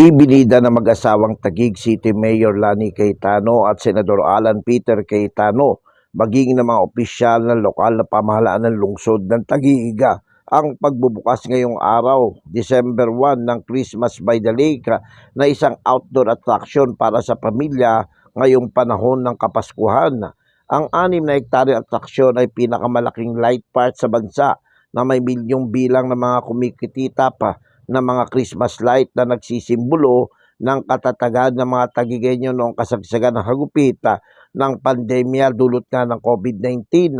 Ibinida ng mag-asawang Taguig City Mayor Lani Cayetano at Senador Alan Peter Cayetano maging ng mga opisyal ng lokal na pamahalaan ng lungsod ng Taguig ang pagbubukas ngayong araw, December 1 ng Christmas by the Lake na isang outdoor attraction para sa pamilya ngayong panahon ng Kapaskuhan. Ang anim na hektare attraction ay pinakamalaking light park sa bansa na may milyong bilang ng mga kumikitita pa ng mga Christmas light na nagsisimbolo ng katatagan ng mga tagigenyo noong kasagsagan ng hagupita ng pandemya dulot nga ng COVID-19.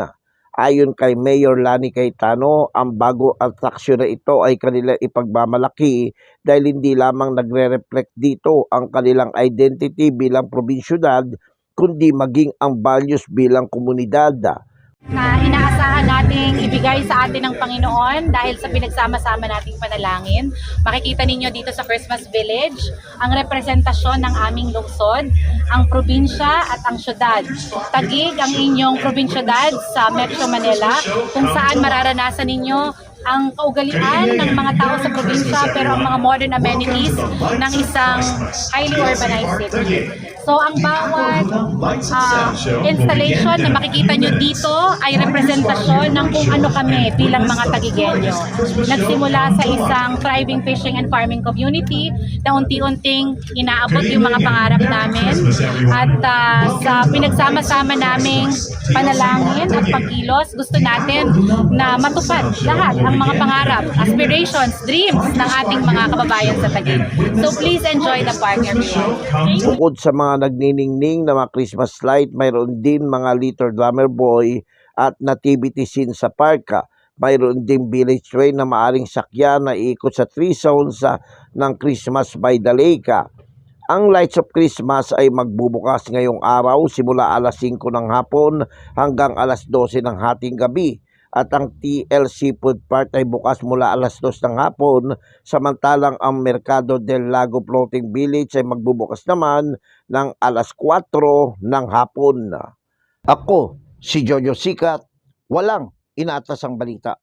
Ayon kay Mayor Lani Cayetano, ang bago atraksyon na ito ay kanila ipagmamalaki dahil hindi lamang nagre-reflect dito ang kanilang identity bilang probinsyudad, kundi maging ang values bilang komunidad na inaasahan nating ibigay sa atin ng Panginoon dahil sa pinagsama-sama nating panalangin. Makikita ninyo dito sa Christmas Village ang representasyon ng aming lungsod, ang probinsya at ang syudad. Tagig ang inyong probinsyudad sa Metro Manila kung saan mararanasan ninyo ang kaugalian ng mga tao sa probinsya pero ang mga modern amenities ng isang highly urbanized city. So ang bawat ah, installation na makikita nyo dito ay representasyon ng kung ano kami bilang mga tagigenyo. Nagsimula sa isang thriving fishing and farming community na unti-unting inaabot yung mga pangarap namin. At ah, sa pinagsama-sama naming panalangin at pagkilos, gusto natin na matupad lahat ang mga pangarap, aspirations, dreams ng ating mga kababayan sa Taguig. So please enjoy the park everyone. Bukod sa mga nagniningning na mga Christmas light, mayroon din mga Little Drummer Boy at nativity scene sa parka. Mayroon din village train na maaring sakyan na iikot sa three zones sa, ng Christmas by the Lake. Ang Lights of Christmas ay magbubukas ngayong araw simula alas 5 ng hapon hanggang alas 12 ng hating gabi. At ang TL Seafood Park ay bukas mula alas 2 ng hapon samantalang ang Mercado del Lago Floating Village ay magbubukas naman ng alas 4 ng hapon. Ako, si Jojo Sikat, walang inatas ang balita.